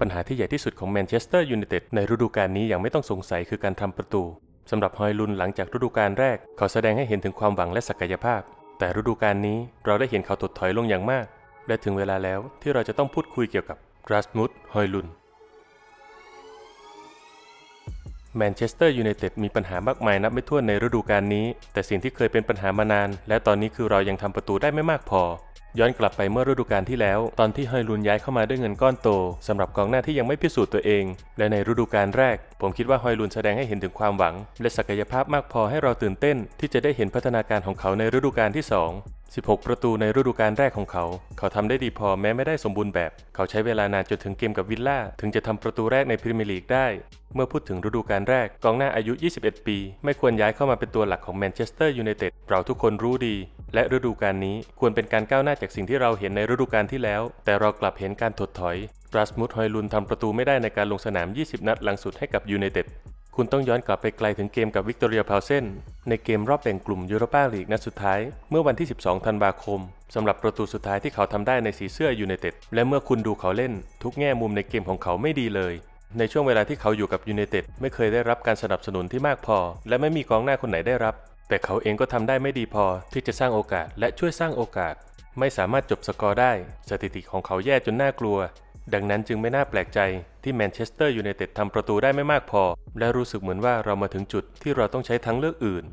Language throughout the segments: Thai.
ปัญหาที่ใหญ่ที่สุดของแมนเชสเตอร์ยูไนเต็ดในฤดูกาลนี้อย่างไม่ต้องสงสัยคือการทำประตูสำหรับฮอยลุนหลังจากฤดูกาลแรก เขาแสดงให้เห็นถึงความหวังและศักยภาพ แต่ฤดูกาลนี้เราได้เห็นเขาถดถอยลงอย่างมาก และถึงเวลาแล้วที่เราจะต้องพูดคุยเกี่ยวกับรัสมุสฮอยลุนแมนเชสเตอร์ยูไนเต็ดมีปัญหามากมายนับไม่ถ้วนในฤดูกาลนี้ แต่สิ่งที่เคยเป็นปัญหามานาน และตอนนี้คือเรายังทำประตูได้ไม่มากพอ ย้อนกลับไปเมื่อฤดูกาลที่แล้ว ตอนที่ฮอยลุนย้ายเข้ามาด้วยเงินก้อนโตสำหรับกองหน้าที่ยังไม่พิสูจน์ตัวเอง และในฤดูกาลแรก ผมคิดว่าฮอยลุนแสดงให้เห็นถึงความหวัง และศักยภาพมากพอให้เราตื่นเต้น ที่จะได้เห็นพัฒนาการของเขาในฤดูกาลที่สอง16 ประตูในฤดูกาลแรกของเขา เขาทำได้ดีพอแม้ไม่ได้สมบูรณ์แบบ เขาใช้เวลานานจนถึงเกมกับวิลล่าถึงจะทำประตูแรกในพรีเมียร์ลีกได้ เมื่อพูดถึงฤดูกาลแรกกองหน้าอายุ 21 ปี ไม่ควรย้ายเข้ามาเป็นตัวหลักของแมนเชสเตอร์ยูไนเต็ดเราทุกคนรู้ดี และฤดูกาลนี้ควรเป็นการก้าวหน้าจากสิ่งที่เราเห็นในฤดูกาลที่แล้ว แต่เรากลับเห็นการถดถอยรัสมุสฮอยลุนทำประตูไม่ได้ในการลงสนาม 20 นัดหลังสุดให้กับยูไนเต็ดคุณต้องย้อนกลับไปไกลถึงเกมกับวิกตอเรียพาวเซนในเกมรอบแบ่งกลุ่มยูโรปาลีกนัดสุดท้าย เมื่อวันที่ 12 ธันวาคมสำหรับประตูสุดท้ายที่เขาทำได้ในสีเสื้อยูไนเต็ดและเมื่อคุณดูเขาเล่น ทุกแง่มุมในเกมของเขาไม่ดีเลยในช่วงเวลาที่เขาอยู่กับยูไนเต็ดไม่เคยได้รับการสนับสนุนที่มากพอ และไม่มีกองหน้าคนไหนได้รับ แต่เขาเองก็ทำได้ไม่ดีพอที่จะสร้างโอกาสและช่วยสร้างโอกาส ไม่สามารถจบสกอร์ได้ สถิติของเขาแย่จนน่ากลัว ดังนั้นจึงไม่น่าแปลกใจที่แมนเชสเตอร์ยูไนเต็ดทำประตูได้ไม่มากพอ และรู้สึกเหมือนว่าเรามาถึงจุดที่เราต้องใช้ทางเลือกอื่น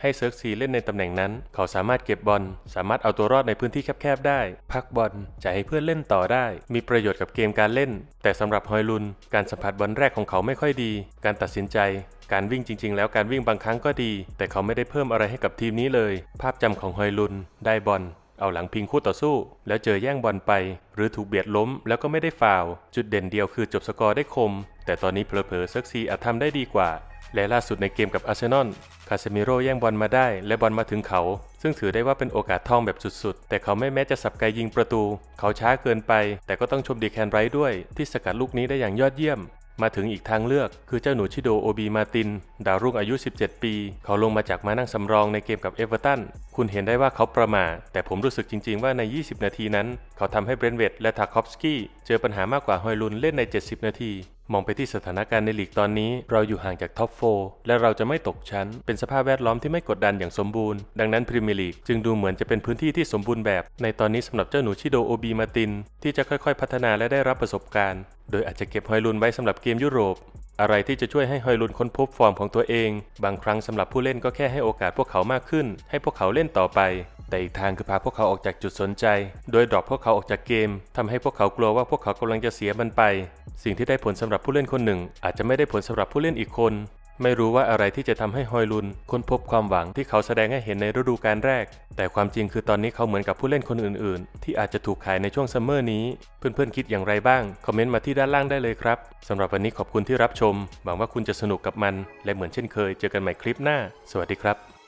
ให้เซิร์กซีเล่นในตำแหน่งนั้น เขาสามารถเก็บบอลสามารถเอาตัวรอดในพื้นที่แคบๆได้ พักบอลจะให้เพื่อนเล่นต่อได้ มีประโยชน์กับเกมการเล่น แต่สำหรับฮอยลุน การสัมผัสบอลแรกของเขาไม่ค่อยดี การตัดสินใจ การวิ่งจริง ๆ แล้วการวิ่งบางครั้งก็ดี แต่เขาไม่ได้เพิ่มอะไรให้กับทีมนี้เลย ภาพจำของฮอยลุน ได้บอลเอาหลังพิงคู่ต่อสู้ แล้วเจอแย่งบอลไป หรือถูกเบียดล้มแล้วก็ไม่ได้ฟาวจุดเด่นเดียวคือจบสกอร์ได้คม แต่ตอนนี้เผลอๆเซิร์กซีอาจทำได้ดีกว่า และล่าสุดในเกมกับอาร์เซนอลคาเซมิโร่แย่งบอลมาได้ และบอลมาถึงเขา ซึ่งถือได้ว่าเป็นโอกาสทองแบบสุดๆ แต่เขาไม่แม้จะสับไกยิงประตู เขาช้าเกินไป แต่ก็ต้องชมดีแคนไรด้วย ที่สกัดลูกนี้ได้อย่างยอดเยี่ยม มาถึงอีกทางเลือกคือเจ้าหนูชิโดโอบีมาติน ดาวรุ่งอายุ 17 ปี เขาลงมาจากมานั่งสำรองในเกมกับเอเวอร์ตัน คุณเห็นได้ว่าเขาประมาทแต่ผมรู้สึกจริง ๆ ว่าใน 20 นาทีนั้น เขาทำให้เบรนเวตและทาคอฟสกี้เจอปัญหามากกว่าฮอยลุนเล่นใน 70 นาที มองไปที่สถานการณ์ในลีกตอนนี้ เราอยู่ห่างจากท็อป4และเราจะไม่ตกชั้น เป็นสภาพแวดล้อมที่ไม่กดดันอย่างสมบูรณ์ ดังนั้นพรีเมียร์ลีกจึงดูเหมือนจะเป็นพื้นที่ที่สมบูรณ์แบบ ในตอนนี้สำหรับเจ้าหนูชิโดโอบีมาติน ที่จะค่อยๆ พัฒนาและได้รับประสบการณ์ โดยอาจจะเก็บฮอยลุนไว้สำหรับเกมยุโรป อะไรที่จะช่วยให้ฮอยลุนค้นพบฟอร์มของตัวเอง บางครั้งสำหรับผู้เล่นก็แค่ให้โอกาสพวกเขามากขึ้น ให้พวกเขาเล่นต่อไป แต่อีกทางคือพาพวกเขาออกจากจุดสนใจ โดยดรอปพวกเขาออกจากเกมทำให้พวกเขากลัวว่าพวกเขากำลังจะเสียมันไป สิ่งที่ได้ผลสำหรับผู้เล่นคนหนึ่ง อาจจะไม่ได้ผลสำหรับผู้เล่นอีกคน ไม่รู้ว่าอะไรที่จะทำให้ฮอยลุนค้นพบความหวังที่เขาแสดงให้เห็นในฤดูกาลแรก แต่ความจริงคือตอนนี้เขาเหมือนกับผู้เล่นคนอื่น ๆ ที่อาจจะถูกขายในช่วงซัมเมอร์นี้ เพื่อนๆคิดอย่างไรบ้าง คอมเมนต์มาที่ด้านล่างได้เลยครับสำหรับวันนี้ขอบคุณที่รับชม หวังว่าคุณจะสนุกกับมัน และเหมือนเช่นเคย เจอกันใหม่คลิปหน้า สวัสดีครับ